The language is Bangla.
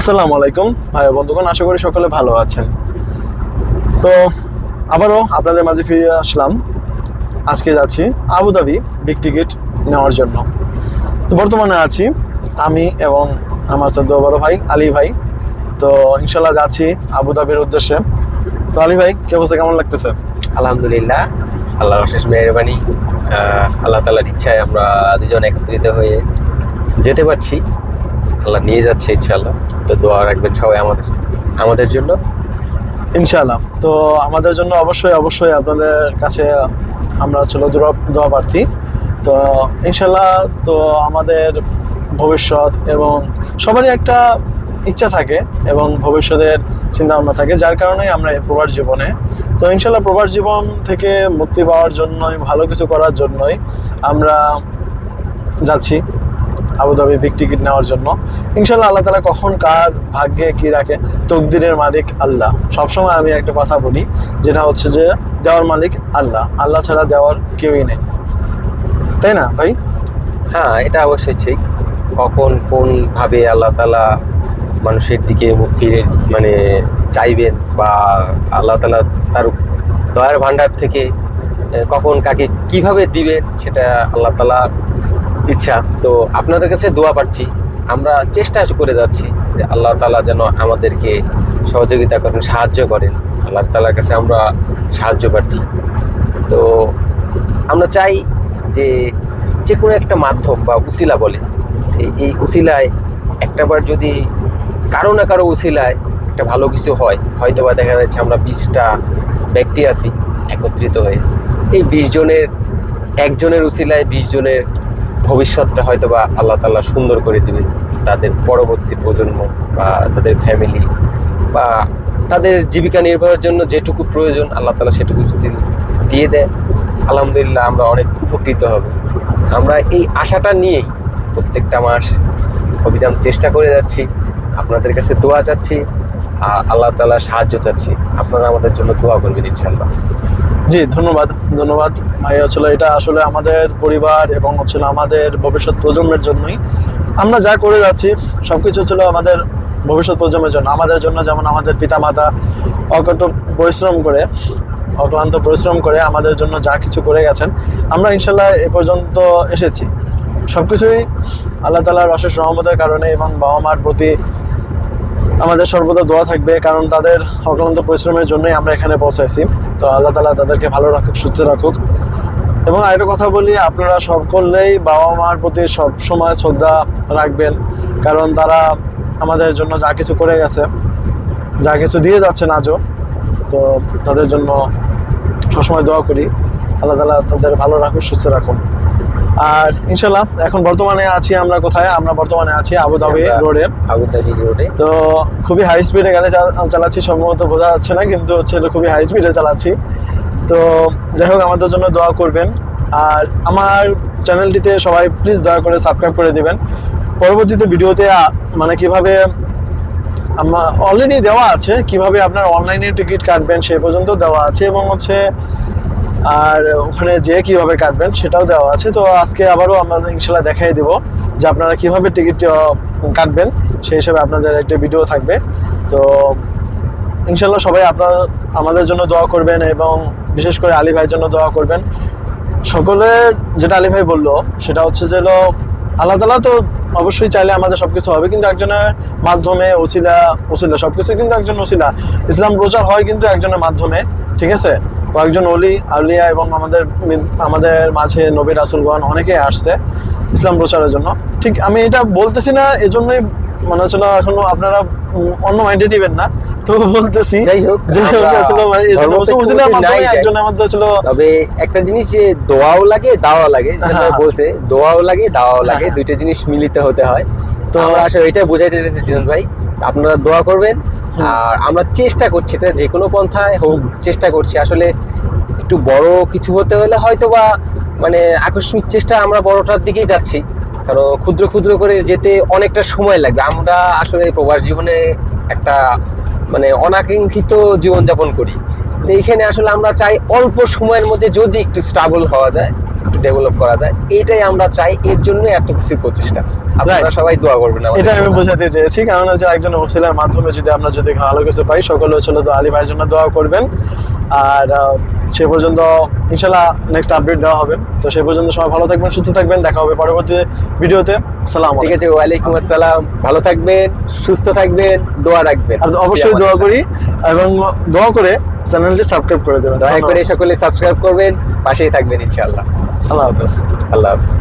আসসালামু আলাইকুম, ভাই বন্ধুগণ, আশা করি সকলে ভালো আছেন। তো, আবারও আপনাদের মাঝে ফিরে আসলাম। আজকে যাচ্ছি আবুধাবি বিগ টিকিট নেওয়ার জন্য। তো বর্তমানে আছি আমি এবং আমার সাথে বড় ভাই, আলী ভাই। তো ইনশাল্লাহ যাচ্ছি আবুধাবির উদ্দেশ্যে। তো আলী ভাই, কে অবস্থা, কেমন লাগতেছে? আলহামদুলিল্লাহ, আল্লাহর অশেষ মেহরবানি। আল্লাহ তালার ইচ্ছায় আমরা দুজন একত্রিত হয়ে যেতে পারছি। আল্লাহ নিয়ে যাচ্ছে ইনশাল্লাহ তো দোয়া রাখবেন সবাই আমাদের আমাদের জন্য। ইনশাআল্লাহ। তো আমাদের জন্য অবশ্যই অবশ্যই আপনাদের কাছে আমরা ছিল দোয়া প্রার্থী। তো ইনশাল্লাহ তো আমাদের ভবিষ্যৎ এবং সবারই একটা ইচ্ছা থাকে এবং ভবিষ্যতের চিন্তা ভাবনা থাকে, যার কারণে আমরা এই প্রবাস জীবনে। তো ইনশাল্লাহ প্রবাস জীবন থেকে মুক্তি পাওয়ার জন্যই, ভালো কিছু করার জন্যই আমরা যাচ্ছি আবুধাবি বিগ টিকিট নেওয়ার জন্য। ইনশাল্লাহ আল্লাহ তালা কখন কার ভাগ্যে কি রাখে, তকদিরের মালিক আল্লাহ। সবসময় আমি একটা কথা বলি, যেটা হচ্ছে যে দেওয়ার মালিক আল্লাহ। আল্লাহ ছাড়া দেওয়ার কেউই নেই। তাই না ভাই? হ্যাঁ এটা অবশ্যই ঠিক। কখন কোন ভাবে আল্লাহ তালা মানুষের দিকে ফিরে মানে চাইবেন বা আল্লাহ তালা তার দয়ার ভান্ডার থেকে কখন কাকে কীভাবে দিবেন, সেটা আল্লাহ তালার ইচ্ছা। তো আপনাদের কাছে দোয়া প্রার্থী। আমরা চেষ্টা করে যাচ্ছি যে আল্লাহ তালা যেন আমাদেরকে সহযোগিতা করেন, সাহায্য করেন। আল্লাহ তালার কাছে আমরা সাহায্য প্রার্থী। তো আমরা চাই যে যে কোনো একটা মাধ্যম বা উসিলা বলে, এই- উসিলায় একটাবার যদি কারও না কারও উসিলায় একটা ভালো কিছু হয় হয়তো বা দেখা যাচ্ছে আমরা বিশটা ব্যক্তি আছি একত্রিত হয়ে। এই বিশ জনের, একজনের উসিলায় বিশ জনের ভবিষ্যৎটা হয়তো বা আল্লাহ তাল্লাহ সুন্দর করে দেবে তাদের পরবর্তী প্রজন্ম বা তাদের ফ্যামিলি বা তাদের জীবিকা নির্বাহের জন্য যেটুকু প্রয়োজন আল্লাহ তালা সেটুকু যদি দিয়ে দেয়, আলহামদুলিল্লাহ আমরা অনেক উপকৃত হব। আমরা এই আশাটা নিয়েই প্রত্যেকটা মাস অভিযান চেষ্টা করে যাচ্ছি, আপনাদের কাছে দোয়া চাচ্ছি, আর আল্লাহ তালা সাহায্য চাচ্ছি। আপনারা আমাদের জন্য দোয়া করবেন ইনশাল্লাহ জি, ধন্যবাদ ধন্যবাদ। ভাই, আসলে এটা আসলে আমাদের পরিবার এবং হচ্ছে আমাদের ভবিষ্যৎ প্রজন্মের জন্যই। আমরা যা করে যাচ্ছি সব কিছু ছিল আমাদের ভবিষ্যৎ প্রজন্মের জন্য, আমাদের জন্য যেমন আমাদের পিতামাতা অকট পরিশ্রম করে, অক্লান্ত পরিশ্রম করে আমাদের জন্য যা কিছু করে গেছেন, আমরা ইনশাল্লাহ এ পর্যন্ত এসেছি। সব কিছুই আল্লাহ তালার অশেষ রহমতের কারণে এবং বাবা মার প্রতি আমাদের সর্বদা দোয়া থাকবে, কারণ তাদের অক্লান্ত পরিশ্রমের জন্যই আমরা এখানে পৌঁছাইছি। তো আল্লাহ তালা তাদেরকে ভালো রাখুক, সুস্থ রাখুক। এবং আরেকটা কথা বলি, আপনারা সকলেই বাবা মার প্রতি সব সময় শ্রদ্ধা রাখবেন, কারণ তারা আমাদের জন্য যা কিছু করে গেছে, যা কিছু দিয়ে যাচ্ছেন আজও, তো তাদের জন্য সবসময় দোয়া করি। আল্লাহ তালা তাদের ভালো রাখুক, সুস্থ রাখুন আর ইনশাল্লাহ এখন বর্তমানে আছি আমরা কোথায়? আমরা বর্তমানে আছি আবুধাবি আমরা- রোডে। আবুধাবি রোডে। তো খুবই হাই স্পিডে গাড়ি চালাচ্ছি সম্ভবত বোঝা যাচ্ছে না কিন্তু হচ্ছে খুবই হাই স্পিডে চালাচ্ছি। তো যাই হোক আমাদের জন্য দোয়া করবেন। আর আমার চ্যানেলটিতে সবাই প্লিজ দয়া করে সাবস্ক্রাইব করে দিবেন। পরবর্তীতে ভিডিওতে মানে কীভাবে আমার অলরেডি দেওয়া আছে কীভাবে আপনার অনলাইনে টিকিট কাটবেন সে পর্যন্ত দেওয়া আছে এবং হচ্ছে আর ওখানে যে কীভাবে কাটবেন সেটাও দেওয়া আছে। তো আজকে আবারও আমরা ইনশাল্লাহ দেখাই দেব যে আপনারা কীভাবে টিকিট কাটবেন। সেই হিসাবে আপনাদের একটা ভিডিও থাকবে। তো ইনশাল্লাহ সবাই আপনার, আমাদের জন্য দোয়া করবেন এবং বিশেষ করে আলী ভাইয়ের জন্য দোয়া করবেন। সকলের যেটা আলী ভাই বলল, সেটা হচ্ছে যে আল্লাহ তালা তো অবশ্যই চাইলে আমাদের সব কিছু হবে, কিন্তু একজনের মাধ্যমে ওসিলা ওসিলা সবকিছু কিন্তু একজন ওসিলা। ইসলাম প্রচার হয় কিন্তু একজনের মাধ্যমে, ঠিক আছে? ও একজন অলি আউলিয়া এবং আমাদের আমাদের মাঝে নবী রাসুলগণ অনেকেই আসছে ইসলাম প্রচারের জন্য। ঠিক আমি এটা বলতেছি না এজন্যই মনে হচ্ছিল এখনও আপনারা অন্য মাইন্ডে নেবেন না তো বলতেছি। যাই হোক, ছিল তবে একটা জিনিস যে দোয়াও লাগে দাওয়াও লাগে হ্যাঁ। বলছে দোয়াও লাগে দাওয়াও লাগে হ্যাঁ। দুইটা জিনিস মিলিত হতে হয়। তো আমরা আসলে এটাই বুঝাইতে চাইছি জিজন ভাই আপনারা দোয়া করবেন আর আমরা চেষ্টা করছি এটা যে কোনো পন্থায় হোক চেষ্টা করছি। আসলে একটু বড় কিছু হতে হলে হয়তো বা মানে আকস্মিক চেষ্টা আমরা বড়টার দিকেই যাচ্ছি। কারণ ক্ষুদ্র ক্ষুদ্র করে যেতে অনেকটা সময় লাগবে। আমরা আসলে প্রবাস জীবনে একটা মানে অনাকাঙ্ক্ষিত জীবনযাপন করি। তো এইখানে আসলে আমরা চাই অল্প সময়ের মধ্যে যদি একটু স্টাবল হওয়া যায় একটু ডেভেলপ করা যায় এটাই আমরা চাই। এর জন্য এত কিছু প্রচেষ্টা। আপনারা সবাই দোয়া করবেন এটা আমি বোঝাতে চেয়েছি। কারণ হচ্ছে একজন ওসিলার মাধ্যমে যদি আমরা যদি ভালো কিছু পাই সকলে হচ্ছিল তো আলী ভাইয়ের জন্য দোয়া করবেন। আর সে পর্যন্ত ইনশাল্লাহ নেক্সট আপডেট দেওয়া হবে। তো সে পর্যন্ত সবাই ভালো থাকবেন সুস্থ থাকবেন দেখা হবে পরবর্তী ভিডিওতে। সালাম ঠিক আছে ওয়ালাইকুম আসসালাম। ভালো থাকবেন সুস্থ থাকবেন দোয়া রাখবেন। আর অবশ্যই দোয়া করি এবং দোয়া করে চ্যানেলটি সাবস্ক্রাইব করে দেবেন। দয়া করে সকলে সাবস্ক্রাইব করবেন পাশেই থাকবেন ইনশাল্লাহ আল্লাহ হাফেজ। আল্লাহ হাফিজ।